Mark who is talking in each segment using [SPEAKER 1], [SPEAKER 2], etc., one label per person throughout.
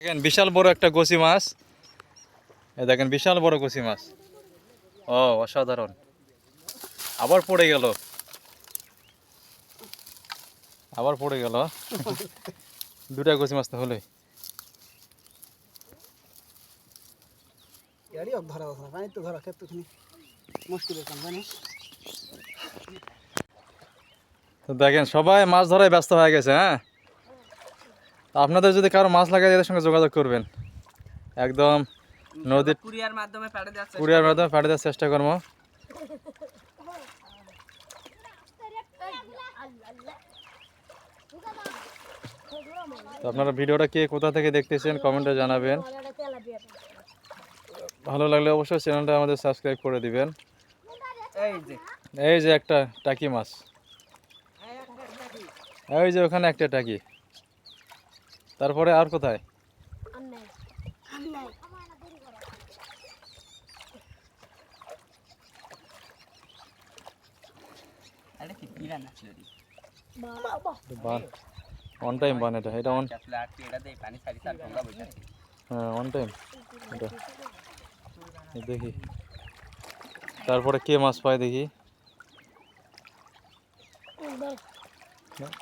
[SPEAKER 1] দেখেন বিশাল বড় একটা কচি মাছ। এই দেখেন বিশাল বড় কচি মাছ। ও অসাধারণ। আবার পড়ে গেল। আবার পড়ে গেল। দুটা কচি মাছ
[SPEAKER 2] তো
[SPEAKER 1] দেখেন সবাই মাছ ধরায় ব্যস্ত হয়ে গেছে হ্যাঁ? আপনাদের যদি কারও মাছ লাগে এদের সঙ্গে যোগাযোগ করবেন। একদম নদীর
[SPEAKER 3] কুরিয়ার মাধ্যমে
[SPEAKER 1] কুড়িয়ার মাধ্যমে পাঠিয়ে দেওয়ার চেষ্টা করব। তো আপনারা ভিডিওটা কে কোথা থেকে দেখতেছেন কমেন্টে জানাবেন। ভালো লাগলে অবশ্যই চ্যানেলটা আমাদের সাবস্ক্রাইব করে দিবেন।
[SPEAKER 3] এই যে।
[SPEAKER 1] এই যে একটা টাকি মাছ। এই যে ওখানে একটা টাকি। তারপরে আর কোথায়? অন টাইম বান এটা এটা অন হ্যাঁ অন টাইম এটা। দেখি। তারপরে কে মাছ পায় দেখি?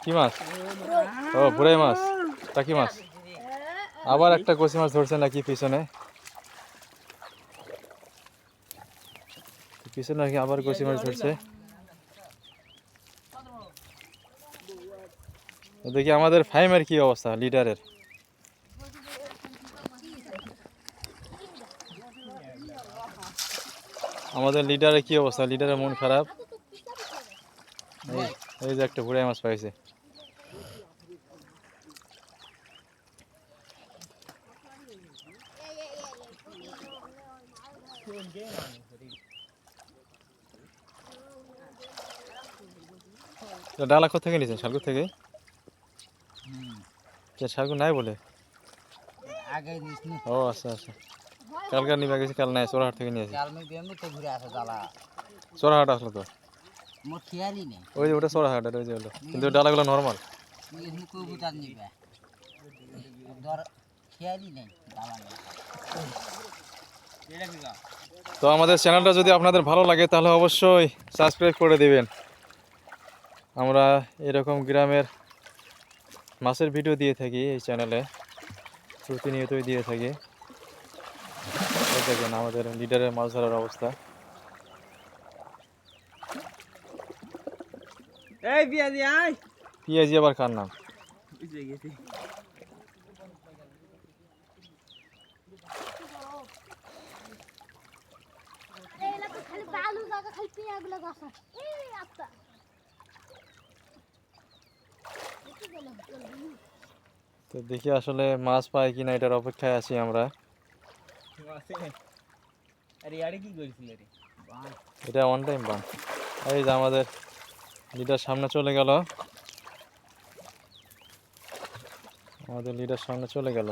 [SPEAKER 1] কি মাছ? ও ভুরাই মাছ। টাকি মাছ? আবার একটা কচি মাছ ধরছে নাকি পিছনে? পিছনে নাকি আবার কচি মাছ ধরছে? দেখি আমাদের ফাইমের কি অবস্থা, লিডারের? আমাদের লিডারের কি অবস্থা? লিডারের মন খারাপ? এই- যে একটা ভুড়াই মাছ পাইছে। ডালা কোথা থেকে নিয়েছেন? শালকুর থেকে? শালকুর নাই বলে?
[SPEAKER 3] আগে
[SPEAKER 1] ও আচ্ছা আচ্ছা। কালকার নিবে গেছি কাল নাই চোরাহাট থেকে নিয়েছি
[SPEAKER 3] জাল মে দিয়ে তো ঘুরে আসে জ্বালা।
[SPEAKER 1] চোরাহাট আসলো তো? ওই যে ওটা চোরাহাট ওই যে হলো। কিন্তু ডালাগুলো নর্মাল
[SPEAKER 3] খেয়ালই নেই কি
[SPEAKER 1] তো আমাদের চ্যানেলটা যদি আপনাদের ভালো লাগে তাহলে অবশ্যই সাবস্ক্রাইব করে দিবেন। আমরা এরকম গ্রামের মাছের ভিডিও দিয়ে থাকি এই চ্যানেলে প্রতিনিয়তই দিয়ে থাকি। দেখেন আমাদের লিডারের মাছ ধরার অবস্থা।
[SPEAKER 3] এই আই
[SPEAKER 1] আবার কার নাম?
[SPEAKER 3] গেছি
[SPEAKER 4] খালি বালু জায়গা খালি পেঁয়াগুলো গাছ। এই আত্মা
[SPEAKER 1] তো দেখি আসলে মাছ পাই কিনা এটার অপেক্ষায় আছি আমরা।
[SPEAKER 3] আরে আরে কি করেছিল রে?
[SPEAKER 1] এটা ওয়ান টাইম বান এই যে আমাদের লিডার সামনে চলে গেল। আমাদের লিডার সামনে চলে গেল।